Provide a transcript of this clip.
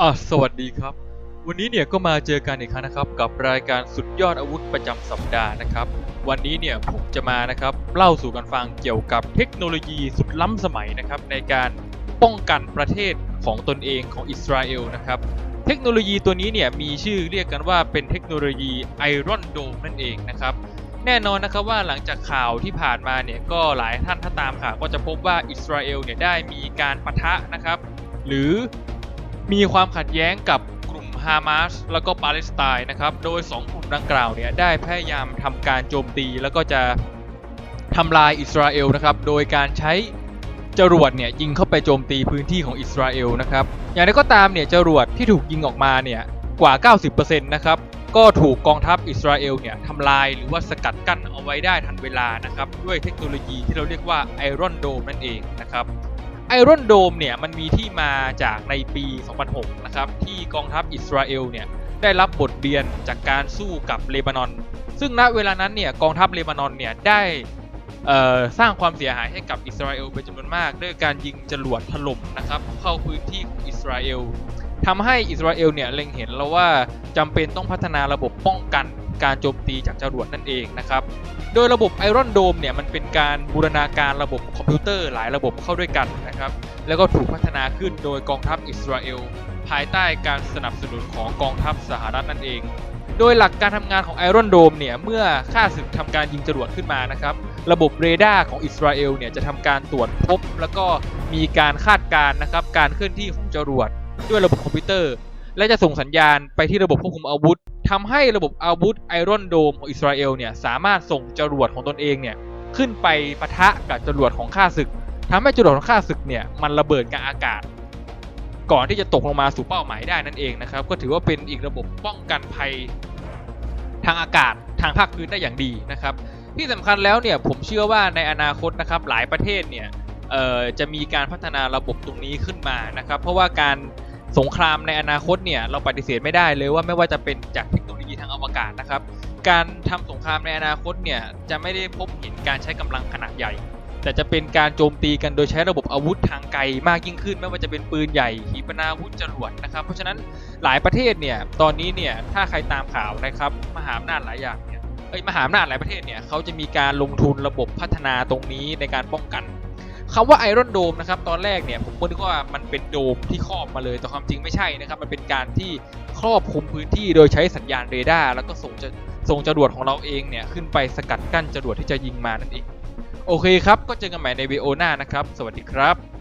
อะสวัสดีครับ วันนี้เนี่ยก็มาเจอกันอีกครั้งนะครับกับรายการสุดยอดอาวุธประจำสัปดาห์นะครับ วันนี้เนี่ยผมจะมานะครับเล่าสู่กันฟังเกี่ยวกับเทคโนโลยีสุดล้ำสมัยนะครับในการป้องกันประเทศของตนเองของอิสราเอลนะครับ เทคโนโลยีตัวนี้เนี่ยมีชื่อเรียกกันว่าเป็นเทคโนโลยีไอรอนโดมนั่นเองนะครับแน่นอนนะครับว่าหลังจากข่าวที่ผ่านมาเนี่ยก็หลายท่านถ้าตามข่าวก็จะพบว่าอิสราเอลเนี่ยได้มีการปะทะนะครับ หรือ มีความขัดแย้งกับกลุ่มฮามาสแล้วก็ปาเลสไตน์นะครับ โดย 2 กลุ่มดังกล่าวเนี่ยได้พยายามทำการโจมตีแล้วก็จะทำลายอิสราเอลนะครับ โดยการใช้จรวดเนี่ยยิงเข้าไปโจมตีพื้นที่ของอิสราเอลนะครับ อย่างไรก็ตามเนี่ยจรวดที่ถูกยิงออกมาเนี่ยกว่า 90%นะครับก็ถูกกองทัพอิสราเอลเนี่ยทำลายหรือว่าสกัดกั้นเอาไว้ได้ทันเวลานะครับ ด้วยเทคโนโลยีที่เราเรียกว่าไอรอนโดมนั่นเองนะครับ ไอรอนโดมเนี่ยมันมีที่มาจากในปี 2006 นะครับ ที่กองทัพอิสราเอลเนี่ยได้รับบทเรียนจากการสู้กับเลบานอน ซึ่งณเวลานั้นเนี่ยกองทัพเลบานอนเนี่ยได้สร้างความเสียหายให้กับอิสราเอลเป็นจำนวนมาก ด้วยการยิงจรวดถล่มนะครับเข้าพื้นที่ของอิสราเอลทำให้อิสราเอลเนี่ยเล็งเห็นแล้วว่าจำเป็นต้องพัฒนาระบบป้องกัน การโจมตีจากจรวดนั่นเองนะครับ โดยระบบ Iron Dome เนี่ยมันเป็นการบูรณาการระบบคอมพิวเตอร์หลายระบบเข้าด้วยกันนะครับ แล้วก็ถูกพัฒนาขึ้นโดยกองทัพอิสราเอลภายใต้การสนับสนุนของกองทัพสหรัฐนั่นเอง โดยหลักการทำงานของ Iron Dome เนี่ยเมื่อข้าศึกทำการยิงจรวดขึ้นมานะครับ ระบบเรดาร์ของอิสราเอลเนี่ยจะทำการตรวจพบ แล้วก็มีการคาดการณ์นะครับการเคลื่อนที่ของจรวดด้วยระบบคอมพิวเตอร์ และจะส่งสัญญาณไปที่ระบบควบคุมอาวุธทำให้ระบบอาวุธไอรอนโดมของอิสราเอลเนี่ยสามารถส่งจรวดของตนเองเนี่ยขึ้นไปปะทะกับจรวดของข้าศึกทำให้จรวดของข้าศึกเนี่ยมันระเบิดกลางอากาศ ก่อนที่จะตกลงมาสู่เป้าหมายได้นั่นเองนะครับ ก็ถือว่าเป็นอีกระบบป้องกันภัยทางอากาศทางภาคพื้นได้อย่างดีนะครับ ที่สำคัญแล้วเนี่ยผมเชื่อว่าในอนาคตนะครับหลายประเทศเนี่ยจะมีการพัฒนาระบบตรงนี้ขึ้นมานะครับ เพราะว่าการ สงครามในอนาคตเนี่ยเราปฏิเสธไม่ได้เลยว่าไม่ว่าจะเป็นจากเทคโนโลยีทางอวกาศนะครับ การทำสงครามในอนาคตเนี่ยจะไม่ได้พบเห็นการใช้กำลังขนาดใหญ่ แต่จะเป็นการโจมตีกันโดยใช้ระบบอาวุธทางไกลมากยิ่งขึ้น ไม่ว่าจะเป็นปืนใหญ่ขีปนาวุธจรวดนะครับ เพราะฉะนั้นหลายประเทศเนี่ยตอนนี้เนี่ยถ้าใครตามข่าวนะครับมหาอำนาจหลายอย่างเนี่ยเอ้ยมหาอำนาจหลายประเทศเนี่ยเขาจะมีการลงทุนระบบพัฒนาตรงนี้ในการป้องกัน คำว่าไอรอนโดมนะครับตอนแรกเนี่ยผมก็นึกว่ามันเป็นโดมที่ครอบมาเลยแต่ความจริงไม่ใช่นะครับมันเป็นการที่ครอบคุมพื้นที่โดยใช้สัญญาณเรดาร์แล้วก็ส่งจะส่งจรวดของเราเองเนี่ยขึ้นไปสกัดกั้นจรวดที่จะยิงมานั่นเองโอเคครับก็เจอกันใหม่ในวีโอหน้านะครับ สวัสดีครับ